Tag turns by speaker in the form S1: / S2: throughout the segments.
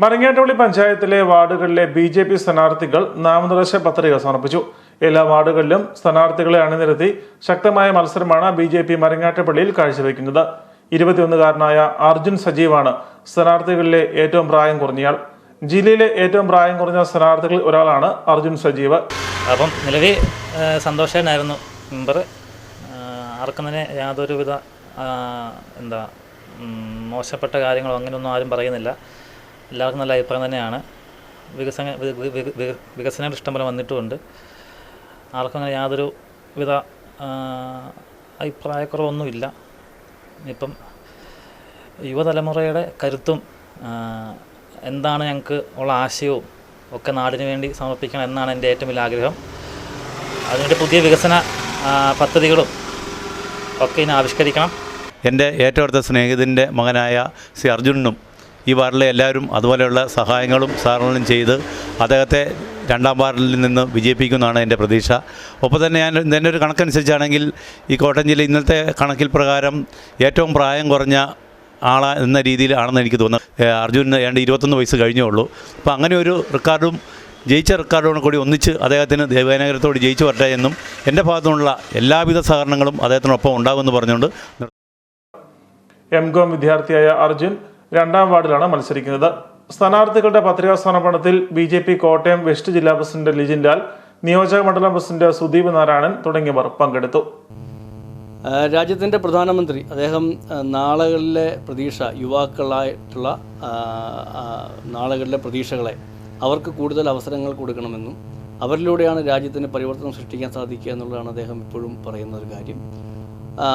S1: മരങ്ങാട്ടുപള്ളി പഞ്ചായത്തിലെ വാർഡുകളിലെ B J P സ്ഥാനാർത്ഥികൾ നാമനിർദ്ദേശ പത്രിക സമർപ്പിച്ചു. എല്ലാ വാർഡുകളിലും സ്ഥാനാർത്ഥികളെ അണിനിരത്തി ശക്തമായ മത്സരമാണ് ബി ജെ പി മരങ്ങാട്ടുപള്ളിയിൽ കാഴ്ചവെക്കുന്നത്. ഇരുപത്തിയൊന്നുകാരനായ അർജുൻ സജീവാണ് സ്ഥാനാർത്ഥികളിലെ ഏറ്റവും പ്രായം കുറഞ്ഞയാൾ. ജില്ലയിലെ ഏറ്റവും പ്രായം കുറഞ്ഞ സ്ഥാനാർത്ഥികളിൽ ഒരാളാണ് അർജുൻ സജീവ്.
S2: അപ്പം നിലവിൽ സന്തോഷനായിരുന്നു മെമ്പർ. ആർക്കും തന്നെ യാതൊരുവിധ എന്താ മോശപ്പെട്ട കാര്യങ്ങളോ അങ്ങനെയൊന്നും ആരും പറയുന്നില്ല. എല്ലാവർക്കും നല്ല അഭിപ്രായം തന്നെയാണ്. വികസന വികസനം ഇഷ്ടംപോലെ വന്നിട്ടുമുണ്ട്. ആർക്കും അങ്ങനെ യാതൊരു വിധ അഭിപ്രായക്കുറവൊന്നുമില്ല. ഇപ്പം യുവതലമുറയുടെ കരുത്തും എന്താണ് ഞങ്ങൾക്ക് ഉള്ള ആശയവും ഒക്കെ നാടിന് വേണ്ടി സമർപ്പിക്കണം എന്നാണ് എന്റെ ഏറ്റവും വലിയ ആഗ്രഹം. അതിനുവേണ്ടി പുതിയ വികസന പദ്ധതികളും ഒക്കെ ഇനി ആവിഷ്കരിക്കണം.
S3: എന്റെ ഏറ്റവും അടുത്ത സ്നേഹിതന്റെ മകനായ സി അർജുനനും ഈ വാർഡിലെ എല്ലാവരും അതുപോലെയുള്ള സഹായങ്ങളും സഹകരണങ്ങളും ചെയ്ത് അദ്ദേഹത്തെ രണ്ടാം വാർഡിൽ നിന്ന് വിജയിപ്പിക്കുമെന്നാണ് എന്റെ പ്രതീക്ഷ. ഒപ്പം തന്നെ ഞാൻ എന്റെ ഒരു കണക്കനുസരിച്ചാണെങ്കിൽ ഈ കോട്ടയം ജില്ല ഇന്നത്തെ കണക്കിൽ പ്രകാരം ഏറ്റവും പ്രായം കുറഞ്ഞ ആളാ എന്ന രീതിയിലാണെന്ന് എനിക്ക് തോന്നുന്നത് അർജുന് ഏതാണ്ട് ഇരുപത്തൊന്ന് വയസ്സ് കഴിഞ്ഞേ ഉള്ളൂ. അപ്പോൾ അങ്ങനെ ഒരു റെക്കോർഡും ജയിച്ച റെക്കോർഡോട് കൂടി ഒന്നിച്ച് അദ്ദേഹത്തിന് ദേവനഗരത്തോട് ജയിച്ചു വരട്ടെ എന്നും എന്റെ ഭാഗത്തുനിന്നുള്ള എല്ലാവിധ സഹകരണങ്ങളും അദ്ദേഹത്തിനൊപ്പം ഉണ്ടാകുമെന്ന് പറഞ്ഞുകൊണ്ട്
S1: എം കോം വിദ്യാർത്ഥിയായ അർജുൻ രണ്ടാം വാർഡിലാണ് മത്സരിക്കുന്നത്. സ്ഥാനാർത്ഥികളുടെ പത്രികാ സമർപ്പണത്തിൽ B J P Kottayam west ജില്ലാ പ്രസിഡന്റ് ലിജിൻ ലാൽ നിയോജക മണ്ഡലം പ്രസിഡന്റ് സുദീപ് നാരായണൻ തുടങ്ങിയവർ പങ്കെടുത്തു.
S4: രാജ്യത്തിന്റെ പ്രധാനമന്ത്രി അദ്ദേഹം നാളുകളിലെ പ്രതീക്ഷ യുവാക്കളായിട്ടുള്ള നാളുകളിലെ പ്രതീക്ഷകളെ അവർക്ക് കൂടുതൽ അവസരങ്ങൾ കൊടുക്കണമെന്നും അവരിലൂടെയാണ് രാജ്യത്തിന് പരിവർത്തനം സൃഷ്ടിക്കാൻ സാധിക്കുക എന്നുള്ളതാണ് അദ്ദേഹം ഇപ്പോഴും പറയുന്ന ഒരു കാര്യം.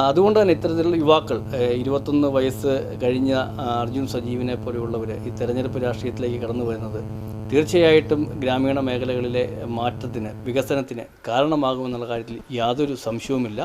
S4: അതുകൊണ്ട് തന്നെ ഇത്തരത്തിലുള്ള യുവാക്കൾ ഇരുപത്തൊന്ന് വയസ്സ് കഴിഞ്ഞ അർജുൻ സജീവിനെ പോലെയുള്ളവർ ഈ തെരഞ്ഞെടുപ്പ് രാഷ്ട്രീയത്തിലേക്ക് കടന്നു വരുന്നത് തീർച്ചയായിട്ടും ഗ്രാമീണ മേഖലകളിലെ മാറ്റത്തിന് വികസനത്തിന് കാരണമാകുമെന്നുള്ള കാര്യത്തിൽ യാതൊരു സംശയവുമില്ല.